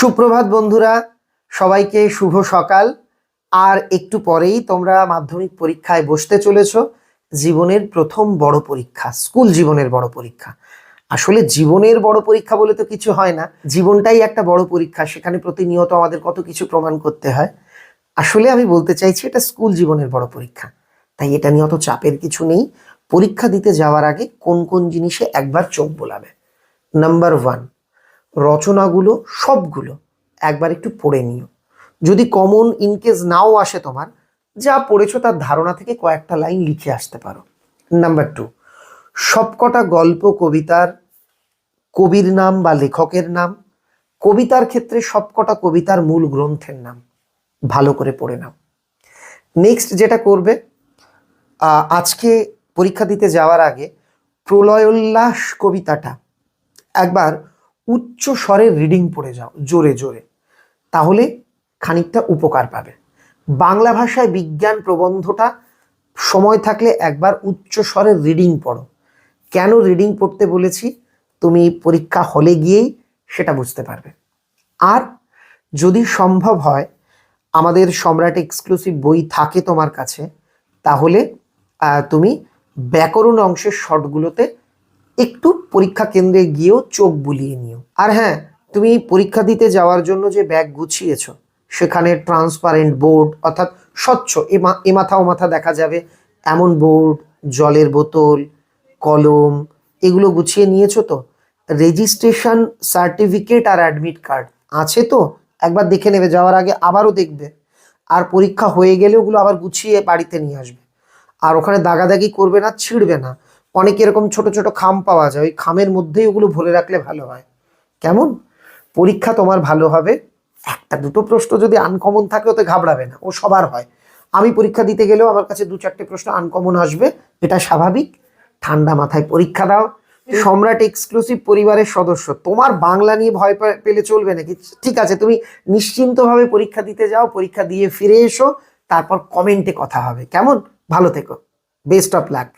সুপ্রভাত বন্ধুরা, সবাইকে শুভ সকাল। আর একটু পরেই তোমরা মাধ্যমিক পরীক্ষায় বসতে চলেছ। জীবনের প্রথম বড় পরীক্ষা, স্কুল জীবনের বড় পরীক্ষা। আসলে জীবনের বড় পরীক্ষা বলে তো কিছু হয় না। জীবনটাই একটা বড় পরীক্ষা, সেখানে প্রতিনিয়ত আমাদের কত কিছু প্রমাণ করতে হয়। আসলে আমি বলতে চাইছি, এটা স্কুল জীবনের বড় পরীক্ষা। তাই এটা নিয়ে অত চাপের কিছু নেই। পরীক্ষা দিতে যাওয়ার আগে কোন কোন জিনিসে একবার চোখ বোলাবে? নাম্বার ওয়ান রচনাগুলো সবগুলো একবার একটু পড়ে নিও। যদি কমন ইনকেস নাও আসে তোমার, যা পড়েছো তার ধারণা থেকে কয়েকটা লাইন লিখে আসতে পারো। নাম্বার টু সবকটা গল্প কবিতার কবির নাম বা লেখকের নাম, কবিতার ক্ষেত্রে সবকটা কবিতার মূল গ্রন্থের নাম ভালো করে পড়ে নাও। নেক্সট যেটা করবে আজকে পরীক্ষা দিতে যাওয়ার আগে প্রলয়োল্লাস কবিতাটা একবার উচ্চ স্বরে রিডিং পড়ে যাও, জোরে জোরে। তাহলে খানিকটা উপকার পাবে। বাংলা ভাষায় বিজ্ঞান প্রবন্ধটা সময় থাকলে একবার উচ্চ স্বরে রিডিং পড়ো। কেন রিডিং পড়তে বলেছি? তুমি পরীক্ষা হলে গিয়েই সেটা বুঝতে পারবে। আর যদি সম্ভব হয়, আমাদের সম্রাট এক্সক্লুসিভ বই থাকে তোমার কাছে, তাহলে তুমি ব্যাকরণ অংশের শর্টগুলোতে একটু পরীক্ষা কেন্দ্রে গিয়েও চোখ বুলিয়ে নিও। আর হ্যাঁ তুমি পরীক্ষা দিতে যাওয়ার জন্য যে ব্যাগ গুছিয়েছ, সেখানে ট্রান্সপারেন্ট বোর্ড অর্থাৎ স্বচ্ছ এ মাথা ও মাথা দেখা যাবে, এমন বোর্ড জলের বোতল, কলম, এগুলো গুছিয়ে নিয়েছো তো? রেজিস্ট্রেশন সার্টিফিকেট আর অ্যাডমিট কার্ড আছে তো? একবার দেখে নেবে, যাওয়ার আগে আবারও দেখবে। আর পরীক্ষা হয়ে গেলে ওগুলো আবার গুছিয়ে বাড়িতে নিয়ে আসবে। আর ওখানে দাগাদাগি করবে না, ছিঁড়বে না। অনেক এরকম ছোট ছোট খাম পাওয়া যায়। ওই খামের মধ্যেই ওগুলো ভরে রাখলে ভালো হয়। কেমন? পরীক্ষা তোমার ভালো হবে। একটা দুটো প্রশ্ন যদি আনকমন থাকে, ওতে ঘাবড়াবে না। ও সবার হয়। আমি পরীক্ষা দিতে গেলেও আমার কাছে দু চারটে প্রশ্ন আনকমন আসবে। এটা স্বাভাবিক। ঠান্ডা মাথায় পরীক্ষা দাও। সম্রাট এক্সক্লুসিভ পরিবারের সদস্য। তোমার বাংলা নিয়ে ভয় পেলে চলবে নাকি? ঠিক আছে, তুমি নিশ্চিন্তভাবে পরীক্ষা দিতে যাও, পরীক্ষা দিয়ে ফিরে এসো। তারপর কমেন্টে কথা হবে। কেমন? ভালো থেকো। Best of luck